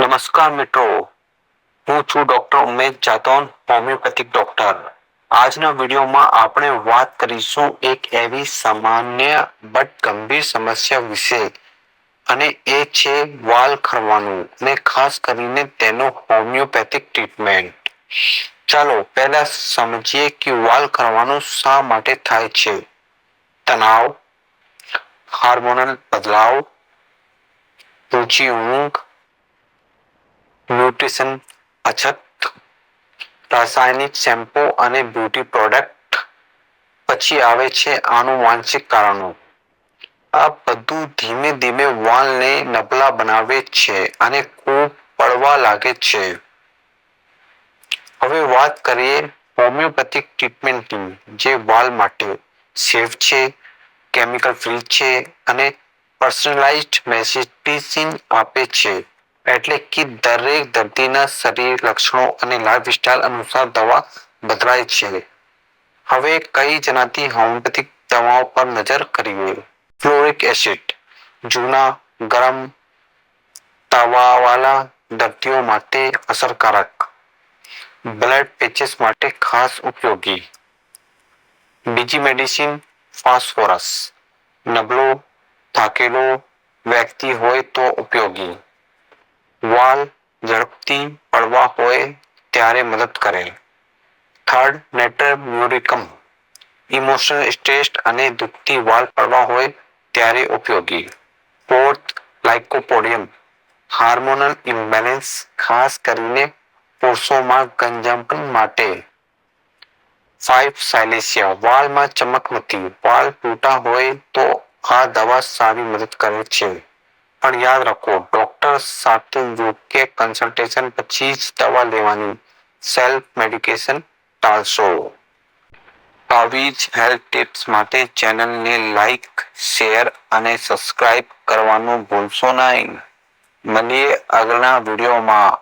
નમસ્કાર મિત્રો. હું છું doctor Umesh Jaton homeopathic doctor. આજના વિડીયોમાં આપણે વાત કરીશું એક એવી સામાન્ય બટ ગંભીર સમસ્યા વિશે. અને એ છે વાલ ખરવાનું ને ખાસ કરીને તેનો હોમિયોપેથિક ટ્રીટમેન્ટ. ચાલો પહેલા સમજીએ કે વાલ ખરવાનું શા માટે થાય છે. તણાવ હાર્મોનલ બદલાવ, ઊંચી ઊંઘ ન્યુટ્રિશન, અછત, રાસાયણિક શેમ્પુ અને બ્યુટી પ્રોડક્ટ પછી આવે છે આનુવાંશિક કારણો. આ બધું ધીમે ધીમે વાલને નબળા બનાવે છે અને ખૂબ પડવા લાગે છે. હવે વાત કરીએ હોમિયોપેથિક ટ્રીટમેન્ટની, જે વાલ માટે સેફ છે, કેમિકલ ફ્રી છે અને પર્સનલાઇઝ્ડ મેડિસિન આપે છે. એટલે કે દરેક દર્દીના શરીર લક્ષણો અને લાઈફસ્ટાઈલ અનુસાર દવા બદલાય છે. હવે કઈ જણાતી હોમિયોપેથિક દવાઓ પર નજર કરીએ ફ્લોરિક એસિડ જૂના ગરમ તાવાવાળા દર્દીઓ માટે અસરકારક. બ્લડ પેચીસ માટે ખાસ ઉપયોગી. બીજી મેડિસિન ફોસ્ફોરસ નબળો થાકેલો વ્યક્તિ હોય તો ઉપયોગી. વાલ ઝડપથી પડવા હોય ત્યારે મદદ કરે થર્ડ નેટર મ્યુરિકમ ઇમોશનલ સ્ટ્રેસ અને દુખતી વાલ પડવા હોય ત્યારે ઉપયોગી. ફોર્થ લાઇકોપોડિયમ હાર્મોનલ ઇમ્બેલેન્સ ખાસ કરીને પુરુષોમાં ગંજામણ માટે. ફાઇવ સાયલેશિયા વાળમાં ચમક નથી. વાળ તૂટા હોય તો આ દવા સારી મદદ કરે છે. પણ યાદ રાખો ડોક્ટર સાથે યોગ્ય કન્સલ્ટેશન પછી જ દવા લેવાની. સેલ્ફ મેડિકેશન ટાળશો. આવી જ હેલ્થ ટિપ્સ માટે ચેનલને લાઈક શેર અને સબસ્ક્રાઇબ કરવાનું ભૂલશો નહીં. મળીએ આગળના વિડીયોમાં.